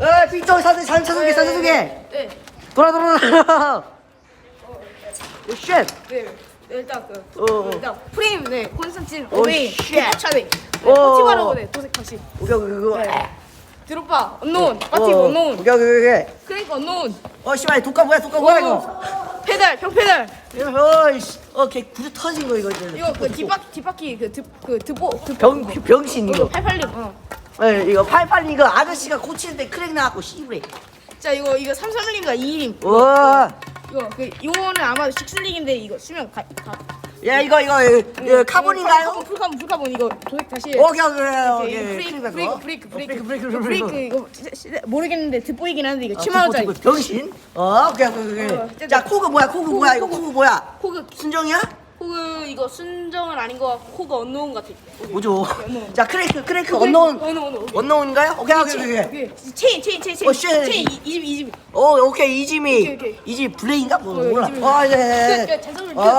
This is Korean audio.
에 삐쩍 사진 산 차소개 산차소개 네. 돌아 돌아 돌아. 오 쉣. 네. 네, 일단 그 어, 어. 일단 프레임 네 콘스탄틴 오, 오베이 쉣. 차네 어. 파티바라고 네 도색 다시. 오케이 오케이 네. 드롭바 언노운 파티 어, 언노운. 오케이 오케이 오케이. 크랭크 언노운. 어 씨발 독감 뭐야 독감 뭐야 이거? 페달 평페달. 어이씨. 어걔 구두 터진 거 이거 이거 그 뒷바퀴 뒷바퀴 그드그 드보 드병 병신 이거. 이거 886 어. 예, 이거 팔팔 이거 아저씨가 고치는데 크랙 나갖고 씨부래 자 이거 이거 331링과 2링 와. 이거 그 이거는 아마도 식슬링인데 이거 쓰면 가, 가. 야 이거 이거 예, 예, 카본인가요? 카본, 풀카본 풀카본 이거 도색 다시 해. 오케이 오케이 오케이 브레이크 브레이크 브레이크 브레이크 브레이크 이거 브레이크. 이거 모르겠는데 듣보이긴 하는데 이거 아, 7만 원짜리. 듣고, 듣고, 병신? 어 오케이 오케이 어, 오케이. 자 코그 뭐야 코그 뭐야 이거 코그 뭐야? 코그. 순정이야? 코그 이거 순정은 아닌 거 같고 코그 언노운 같아 뭐죠? 자 크래크 크래크, 언노운 언노운, 언노운. 언노운인가요? 오케이 오케이 오케이 오케이 오케이 체인 체인 체인 어, 체인 쉣. 체인 이집 이집 오 오케이 이지미 오케이, 오케이. 이지 블레인가 뭐 어, 몰라 이지미. 어 그, 예. 그, 아